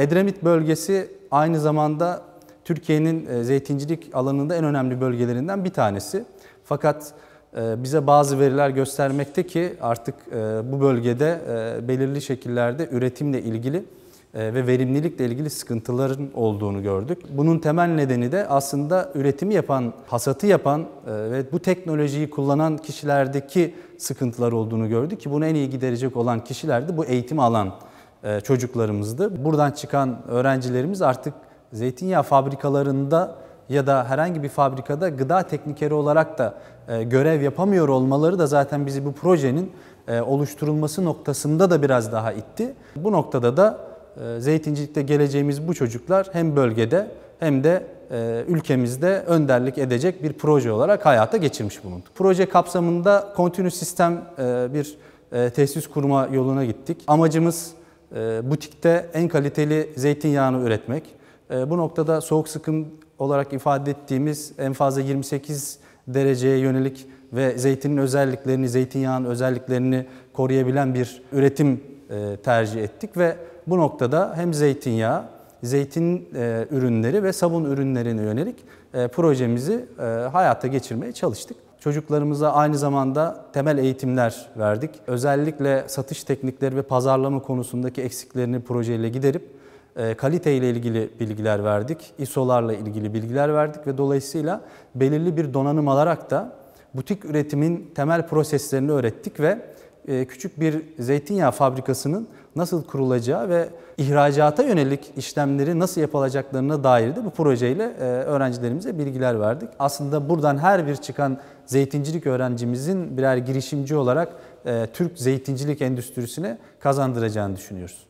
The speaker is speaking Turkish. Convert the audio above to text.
Edremit bölgesi aynı zamanda Türkiye'nin e, zeytincilik alanında en önemli bölgelerinden bir tanesi. Fakat e, bize bazı veriler göstermekte ki artık e, bu bölgede belirli şekillerde üretimle ilgili ve verimlilikle ilgili sıkıntıların olduğunu gördük. Bunun temel nedeni de aslında üretimi yapan, hasatı yapan ve bu teknolojiyi kullanan kişilerdeki sıkıntılar olduğunu gördük ki bunu en iyi giderecek olan kişiler de bu eğitimi alan çocuklarımızdı. Buradan çıkan öğrencilerimiz artık zeytinyağı fabrikalarında ya da herhangi bir fabrikada gıda teknikeri olarak da e, görev yapamıyor olmaları da zaten bizi bu projenin e, oluşturulması noktasında da biraz daha itti. Bu noktada da e, zeytincilikte geleceğimiz bu çocuklar hem bölgede hem de ülkemizde önderlik edecek bir proje olarak hayata geçirmiş bulunduk. Proje kapsamında kontinü sistem bir tesis kurma yoluna gittik. Amacımız butikte en kaliteli zeytinyağını üretmek. Bu noktada soğuk sıkım olarak ifade ettiğimiz en fazla 28 dereceye yönelik ve zeytinin özelliklerini, zeytinyağının özelliklerini koruyabilen bir üretim e, tercih ettik ve bu noktada hem zeytinyağı, zeytin e, ürünleri ve sabun ürünlerine yönelik e, projemizi hayata geçirmeye çalıştık. Çocuklarımıza aynı zamanda temel eğitimler verdik. Özellikle satış teknikleri ve pazarlama konusundaki eksiklerini projeyle giderip e, kalite ile ilgili bilgiler verdik, ISO'larla ilgili bilgiler verdik ve dolayısıyla belirli bir donanım alarak da butik üretimin temel proseslerini öğrettik ve e, küçük bir zeytinyağı fabrikasının nasıl kurulacağı ve ihracata yönelik işlemleri nasıl yapılacaklarına dair de bu projeyle e, öğrencilerimize bilgiler verdik. Aslında buradan her bir çıkan zeytincilik öğrencimizin birer girişimci olarak Türk zeytincilik endüstrisine kazandıracağını düşünüyoruz.